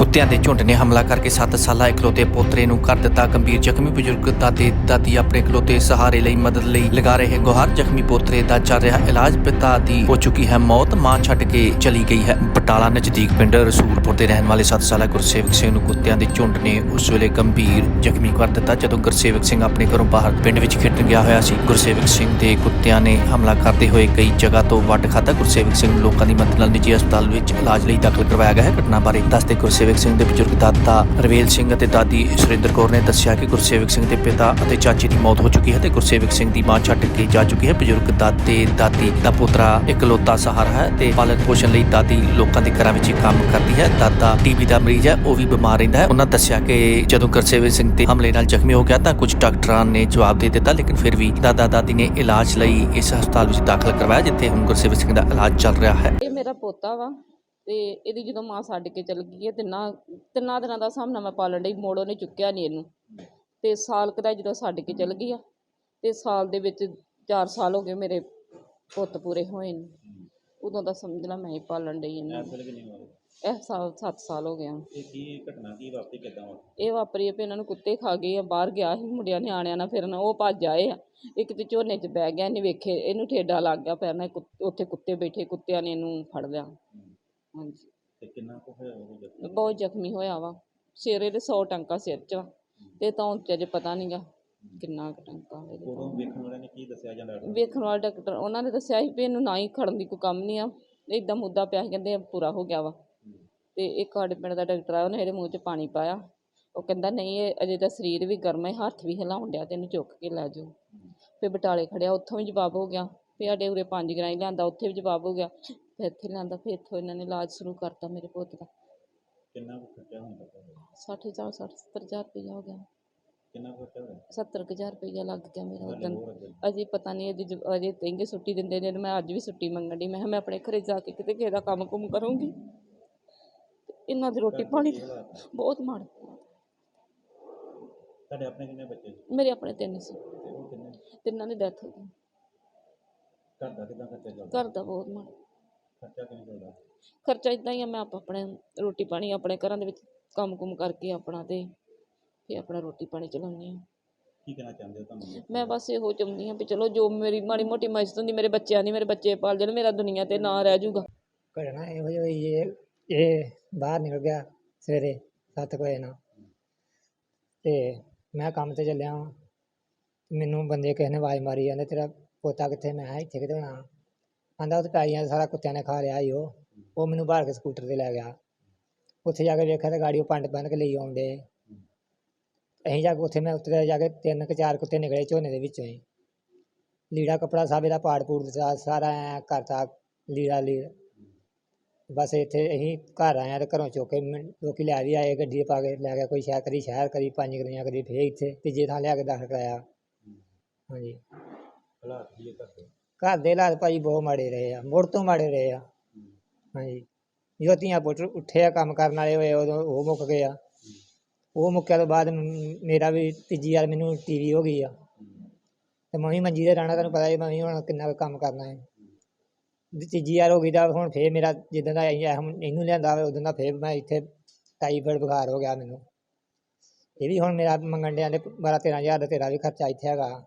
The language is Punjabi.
ਕੁੱਤਿਆਂ ਦੇ ਝੁੰਡ ਨੇ ਹਮਲਾ ਕਰਕੇ 7 ਸਾਲਾ ਇਕਲੋਤੇ ਪੋਤਰੇ ਨੂੰ ਕਰ ਦਿੱਤਾ ਗੰਭੀਰ ਜ਼ਖਮੀ। ਬਜ਼ੁਰਗ ਦਾਦੇ, ਦਾਦੀ ਆਪਣੇ ਇਕਲੋਤੇ ਸਹਾਰੇ ਲਈ ਮਦਦ ਲਈ ਲਗਾ ਰਹੇ ਗੁਹਾਰ। ਜ਼ਖਮੀ ਪੋਤਰੇ ਦਾ ਚੱਲ ਰਿਹਾ ਇਲਾਜ, ਪਿਤਾ ਦੀ ਹੋ ਚੁੱਕੀ ਹੈ ਮੌਤ, ਮਾਂ ਛੱਡ ਕੇ ਚਲੀ ਗਈ ਹੈ। ਬਟਾਲਾ ਨਜ਼ਦੀਕ ਪਿੰਡ ਰਸੂਲਪੁਰ ਦੇ ਰਹਿਣ ਵਾਲੇ 7 ਸਾਲਾ ਗੁਰਸੇਵਕ ਸਿੰਘ ਨੂੰ ਕੁੱਤਿਆਂ ਦੇ ਝੁੰਡ ਨੇ ਉਸ ਵੇਲੇ ਗੰਭੀਰ ਜ਼ਖਮੀ ਕਰ ਦਿੱਤਾ, ਜਦੋਂ ਗੁਰਸੇਵਕ ਸਿੰਘ ਆਪਣੇ ਘਰੋਂ ਬਾਹਰ ਪਿੰਡ ਵਿੱਚ ਖੇਡਣ ਗਿਆ ਹੋਇਆ ਸੀ। ਗੁਰਸੇਵਕ ਸਿੰਘ ਦੇ ਕੁੱਤਿਆਂ ਨੇ ਹਮਲਾ ਕਰਦੇ ਹੋਏ ਕਈ ਜਗ੍ਹਾ ਤੋਂ ਵੱਢ ਖਾਧਾ। ਗੁਰਸੇਵਕ ਸਿੰਘ ਨੂੰ ਲੋਕਾਂ ਦੀ ਮਦਦ ਨਾਲ ਨਿੱਜੀ ਹਸਪਤਾਲ ਵਿੱਚ ਇਲਾਜ ਲਈ ਦਾਖਲ ਕਰਵਾਇਆ ਗਿਆ ਹੈ। ਘਟਨਾ ਬਾਰੇ ਦੱਸਦੇ ਗੁਰਸੇਵਕ ਸਿੰਘ ਦੇ ਬਜ਼ੁਰਗ ਦਾਦਾ ਰਵੇਲ ਸਿੰਘ ਅਤੇ ਦਾਦੀ ਸੁਰਿੰਦਰ ਕੌਰ ਨੇ ਦੱਸਿਆ ਕਿ ਗੁਰਸੇਵਕ ਸਿੰਘ ਦੇ ਪਿਤਾ ਅਤੇ ਚਾਚੇ ਦੀ ਮੌਤ ਹੋ ਚੁੱਕੀ ਹੈ ਤੇ ਗੁਰਸੇਵਕ ਸਿੰਘ ਦੀ ਮਾਂ ਛੱਡ ਕੇ ਜਾ ਚੁੱਕੀ ਹੈ। ਬਜ਼ੁਰਗ ਦਾਦੇ, ਦਾਦੀ ਦਾ ਪੁੱਤਰਾ ਇਕਲੌਤਾ ਸਹਾਰਾ ਹੈ ਤੇ ਪਾਲਣ ਪੋਸ਼ਣ ਲਈ ਦਾਦੀ ਲੋਕਾਂ ਦੇ ਘਰਾਂ ਵਿੱਚ ਹੀ ਕੰਮ ਕਰਦੀ ਹੈ। ਦਾਦਾ ਟੀਬੀ ਦਾ ਮਰੀਜ਼ ਹੈ, ਉਹ ਵੀ ਬਿਮਾਰ ਰਹਿੰਦਾ ਹੈ। ਉਹਨਾਂ ਦੱਸਿਆ ਕਿ ਜਦੋਂ ਗੁਰਸੇਵਕ ਸਿੰਘ ਤੇ ਹਮਲੇ ਨਾਲ ਜ਼ਖਮੀ ਹੋ ਗਿਆ ਤਾਂ ਕੁਝ ਡਾਕਟਰਾਂ ਨੇ ਜਵਾਬ ਦੇ ਦਿੱਤਾ, ਲੇਕਿਨ ਫਿਰ ਵੀ ਦਾਦਾ, ਦਾਦੀ ਨੇ ਇਲਾਜ ਲਈ ਇਸ ਹਸਪਤਾਲ ਵਿੱਚ ਦਾਖਲ ਕਰਵਾਇਆ, ਜਿੱਥੇ ਹੁਣ ਗੁਰਸੇਵਕ ਸਿੰਘ ਦਾ ਇਲਾਜ ਚੱਲ ਰਿਹਾ ਹੈ। ਇਹ ਮੇਰਾ ਪੋਤਾ ਵਾ। ਤੇ ਇਹਦੀ ਜਦੋਂ ਮਾਂ ਛੱਡ ਕੇ ਚਲ ਗਈ ਹੈ ਤਿੰਨਾਂ ਤਿੰਨਾਂ ਦਿਨਾਂ ਦਾ ਸਾਹਮਣਾ ਮੈਂ ਪਾਲਣ ਲਈ ਮੋੜੋ ਨੇ ਚੁੱਕਿਆ ਨਹੀਂ ਇਹਨੂੰ। ਤੇ ਸਾਲ ਕੁ ਦਾ ਜਦੋਂ ਛੱਡ ਕੇ ਚਲ ਗਈ ਆ ਤੇ ਸਾਲ ਦੇ ਵਿੱਚ 4 ਸਾਲ ਹੋ ਗਏ ਮੇਰੇ ਪੁੱਤ ਪੂਰੇ ਹੋਏ ਨੇ। ਉਦੋਂ ਦਾ ਸਮਝ ਲਾ ਮੈਂ ਹੀ ਪਾਲਣ ਲਈ ਇਹਨੂੰ। ਹੈ? ਇਹ ਸਾਲ 7 ਸਾਲ ਹੋ ਗਿਆ ਇਹ ਕੀ ਘਟਨਾ ਕੀ ਵਾਪਰੀ ਕਿਦਾਂ ਵਾ ਇਹ ਵਾਪਰੀ ਆ ਵੀ ਇਹਨਾਂ ਨੂੰ ਕੁੱਤੇ ਖਾ ਗਏ ਆ ਬਾਹਰ ਗਿਆ ਸੀ ਮੁੰਡਿਆਂ ਨਿਆਣਿਆਂ ਨਾਲ ਫਿਰਨ ਉਹ ਭੱਜ ਆਏ ਆ। ਇੱਕ ਤੇ ਝੋਨੇ 'ਚ ਬਹਿ ਗਿਆ ਇਹਨੇ ਵੇਖੇ ਇਹਨੂੰ ਠੇਡਾ ਲੱਗ ਗਿਆ ਪੈਰ ਨਾਲ ਕੁੱਤ- ਉੱਥੇ ਕੁੱਤੇ ਬੈਠੇ ਕੁੱਤਿਆਂ ਨੇ ਇਹਨੂੰ ਫੜ ਲਿਆ। ਹਾਂਜੀ। ਤੇ ਕਿੰਨਾ ਕੁ ਹੋਇਆ ਉਹ ਜ਼ਖਮੀ? ਬਹੁਤ ਜ਼ਖਮੀ ਹੋਇਆ ਵਾ। ਸਿਰੇ ਦੇ 100 ਟੰਕਾ ਸਿਰ 'ਚ ਵਾ। ਤੇ ਤਾਂ ਤੇ ਅਜੇ ਪਤਾ ਨਹੀਂਗਾ ਕਿੰਨਾ ਕੁ ਟੰਕਾ ਇਹਦੇ ਉਦੋਂ। ਵੇਖਣ ਵਾਲਿਆਂ ਨੇ ਕੀ ਦੱਸਿਆ ਜਾਂ ਡਾਕਟਰ? ਵੇਖਣ ਵਾਲਾ ਡਾਕਟਰ ਉਹਨਾਂ ਨੇ ਦੱਸਿਆ ਸੀ ਵੀ ਇਹਨੂੰ ਨਾ ਹੀ ਖੜਨ ਦੀ ਕੋਈ ਕੰਮ ਨਹੀਂ ਆ। ਇਦਾਂ ਮੁੱਦਾ ਪਿਆ ਸੀ ਕਹਿੰਦੇ ਪੂਰਾ ਹੋ ਗਿਆ ਵਾ। ਤੇ ਇੱਕ ਸਾਡੇ ਪਿੰਡ ਦਾ ਡਾਕਟਰ ਆ ਉਹਨੇ ਇਹਦੇ ਮੂੰਹ 'ਚ ਪਾਣੀ ਪਾਇਆ। ਉਹ ਕਹਿੰਦਾ ਨਹੀਂ ਇਹ ਅਜੇ ਤਾਂ ਸਰੀਰ ਵੀ ਗਰਮ ਹੈ ਹੱਥ ਵੀ ਹਿਲਾਉਣ ਡਿਆ ਤੇ ਇਹਨੂੰ ਚੁੱਕ ਕੇ ਲੈ ਜਾਓ। ਫਿਰ ਬਟਾਲੇ ਖੜਿਆ ਉੱਥੋਂ ਵੀ ਜਵਾਬ ਹੋ ਗਿਆ। ਫਿਰ ਸਾਡੇ ਉਰੇ ਪੰਜ ਗਰਾਈ ਲਿਆਂਦਾ ਉੱਥੇ ਵੀ ਜਵਾਬ ਹੋ ਗਿਆ। ਫਿਰ ਇੱਥੇ ਲਿਆਂਦਾ ਫਿਰ ਇੱਥੋਂ ਇਹਨਾਂ ਨੇ ਇਲਾਜ ਸ਼ੁਰੂ ਕਰਤਾ ਮੇਰੇ ਪੁੱਤ ਦਾ। ਕਿੰਨਾ ਕੁ ਖਰਚਾ ਹੁਣ ਤੱਕ ਹੋਇਆ? ਸੱਠ ਹਜ਼ਾਰ ਸੱਠ ਸੱਤਰ ਹਜ਼ਾਰ ਰੁਪਈਆ ਹੋ ਗਿਆ। ਕਿੰਨਾ ਕੁ ਖਰਚਾ ਹੋਇਆ? ਸੱਤਰ ਕੁ ਹਜ਼ਾਰ ਰੁਪਈਆ ਲੱਗ ਗਿਆ ਮੇਰਾ ਹਾਲੇ ਉਦੋਂ ਹੋਰ ਅੱਗੇ? ਅਜੇ ਪਤਾ ਨਹੀਂ ਇਹਦੀ ਜ- ਅਜੇ ਕਹਿੰਗੇ ਛੁੱਟੀ ਦਿੰਦੇ ਨੇ ਤੇ ਮੈਂ ਅੱਜ ਵੀ ਛੁੱਟੀ ਮੰਗਣ ਦੀ ਮੈਂ ਕਿਹਾ ਮੈਂ ਆਪਣੇ ਘਰੇ ਜਾ ਕੇ ਕਿਤੇ ਕਿਸੇ ਦਾ ਕੰਮ ਕੁਮ ਕਰੂੰਗੀ। ਤੇ ਇਹਨਾਂ ਦੀ ਰੋਟੀ ਪਾਣੀ ਕੀ ਹਾਲਾਤ ਆ? ਬਹੁਤ ਮਾੜਾ ਤੁਹਾਡੇ ਆਪਣੇ ਕਿੰਨੇ ਬੱਚੇ ਸੀ? ਮੇਰੇ ਆਪਣੇ ਤਿੰਨ ਸੀ। ਤੇ ਉਹ ਕਿੰਨੇ? ਤਿੰਨਾਂ ਦੀ ਡੈਥ ਹੋ ਗਈ। ਘਰ ਦਾ ਕਿਦਾਂ ਖਰਚਾ ਚੱਲਦਾ? ਘਰ ਦਾ ਬਹੁਤ ਮਾੜਾ। ਖਰਚਾ ਕਿਵੇਂ ਚੱਲਦਾ? ਖਰਚਾ ਇਦਾਂ ਹੀ ਆ ਮੈਂ ਆਪ ਆਪਣੇ ਰੋਟੀ ਪਾਣੀ ਆਪਣੇ ਘਰਾਂ ਦੇ ਵਿੱਚ ਕੰਮ ਕੁਮ ਕਰਕੇ ਆਪਣਾ ਤੇ ਫਿਰ ਆਪਣਾ ਰੋਟੀ ਪਾਣੀ ਚਲਾਉਂਦੀ ਹਾਂ। ਕੀ ਕਹਿਣਾ ਚਾਹੁੰਦੇ ਹੋ ਤੁਹਾਨੂੰ? ਮੈਂ ਬਸ ਇਹੋ ਚਾਹੁੰਦੀ ਹਾਂ ਵੀ ਚਲੋ ਜੋ ਮੇਰੀ ਮਾੜੀ ਮੋਟੀ ਮਦਦ ਹੁੰਦੀ ਮੇਰੇ ਬੱਚਿਆਂ ਦੀ ਮੇਰੇ ਬੱਚੇ ਪਾਲ ਜਾਣ ਮੇਰਾ ਦੁਨੀਆ ਤੇ ਨਾਂ ਰਹਿ ਜਾਊਗਾ। ਘਟਨਾ ਇਹੋ ਜਿਹੀ ਹੋਈ ਇਹ ਇਹ ਬਾਹਰ ਨਿਕਲ ਗਿਆ ਸਵੇਰੇ ਸੱਤ ਕੁ ਵਜੇ ਨਾਲ। ਤੇ ਮੈਂ ਕੰਮ ਤੇ ਚੱਲਿਆ ਵਾਂ ਮੈਨੂੰ ਬੰਦੇ ਕਿਸੇ ਨੇ ਆਵਾਜ਼ ਮਾਰੀ ਜਾਂਦੇ ਤੇਰਾ ਪੋਤਾ ਕਿੱਥੇ ਮੈਂ ਕਿਹਾ ਇੱਥੇ ਕਿਤੇ ਹੋਣਾ। ਆਂਦਾ ਉੱਥੇ ਪੈਲੀਆਂ ਸਾਰਾ ਕੁੱਤਿਆਂ ਨੇ ਖਾ ਲਿਆ ਈ ਉਹ। ਉਹ ਮੈਨੂੰ ਬਾਹਰ ਕੇ ਸਕੂਟਰ ਤੇ ਲੈ ਗਿਆ। ਉੱਥੇ ਜਾ ਕੇ ਵੇਖਿਆ ਤੇ ਗਾੜੀ ਉਹ ਪੰਡ ਬੰਨ ਕੇ ਲਈ ਆਉਂਦੇ। ਅਸੀਂ ਜਾ ਕੇ ਉੱਥੇ ਮੈਂ ਉੱਤਰਿਆ ਜਾ ਕੇ ਤਿੰਨ ਕੁ ਚਾਰ ਕੁੱਤੇ ਨਿਕਲੇ ਝੋਨੇ ਦੇ ਵਿੱਚੋਂ ਹੀ। ਲੀੜਾ ਕਪੜਾ ਸਭ ਇਹਦਾ ਪਾੜ ਪੂੜ ਦਿੱਤਾ, ਸਾਰਾ ਐਂ ਕਰਤਾ, ਲੀੜਾ ਲੀੜਾ। ਬਸ ਇੱਥੇ ਅਸੀਂ ਘਰ ਆਏ ਹਾਂ ਤੇ ਘਰੋਂ ਚੁੱਕ ਕੇ ਮੈਂ- ਲੋਕੀ ਲੈ ਵੀ ਆਏ, ਗੱਡੀ 'ਚ ਪਾ ਕੇ ਲੈ ਗਿਆ, ਕੋਈ ਸ਼ਹਿਰ ਕਰੀ ਸ਼ਹਿਰ ਕਰੀ, ਪੰਜ ਗਲੀਆਂ ਕਦੀ ਫੇਰ ਇੱਥੇ ਤੀਜੇ ਥਾਂ ਲਿਆ ਕੇ ਦਾਖਲ ਕਰਾਇਆ। ਹਾਂਜੀ। ਘਰ ਦੇ ਹਾਲਾਤ ਭਾਜੀ ਬਹੁਤ ਮਾੜੇ ਰਹੇ ਆ ਮੁੜ ਤੋਂ ਮਾੜੇ ਰਹੇ ਆ। ਹਾਂਜੀ। ਜਦੋਂ ਧੀਆਂ ਪੁੱਤ ਉੱਠੇ ਆ ਕੰਮ ਕਰਨ ਵਾਲੇ ਹੋਏ ਉਦੋਂ ਉਹ ਮੁੱਕ ਗਏ ਆ। ਉਹ ਮੁੱਕਿਆ ਤੋਂ ਬਾਅਦ ਮ- ਮੇਰਾ ਵੀ ਤੀਜੀ ਵਾਰ ਮੈਨੂੰ ਟੀਵੀ ਹੋ ਗਈ ਆ। ਤੇ ਮੈਂ ਵੀ ਮੰਜੀ ਤੇ ਰਹਿਣਾ ਤੁਹਾਨੂੰ ਪਤਾ ਹੀ ਮੈਂ ਵੀ ਹੁਣ ਕਿੰਨਾ ਕੁ ਕੰਮ ਕਰਨਾ ਹੈ। ਵੀ ਤੀਜੀ ਵਾਰ ਹੋ ਗਈ ਤਾਂ ਹੁਣ ਫੇਰ ਮੇਰਾ ਜਿੱਦਾਂ ਦਾ ਇਹ ਹੁਣ ਇਹਨੂੰ ਲਿਆਂਦਾ ਵਾ ਉਦੋਂ ਦਾ ਫੇਰ ਮੈਂ ਇੱਥੇ ਟਾਈਫਾਇਡ ਬੁਖਾਰ ਹੋ ਗਿਆ ਮੈਨੂੰ। ਇਹ ਵੀ ਹੁਣ ਮੇਰਾ ਮੰਗਣ ਡਿਆਂ ਦੇ ਬਾਰਾਂ ਤੇਰਾਂ ਹਜ਼ਾਰ ਦਾ ਤੇਰਾ ਵੀ ਖਰਚਾ ਇੱਥੇ ਹੈਗਾ।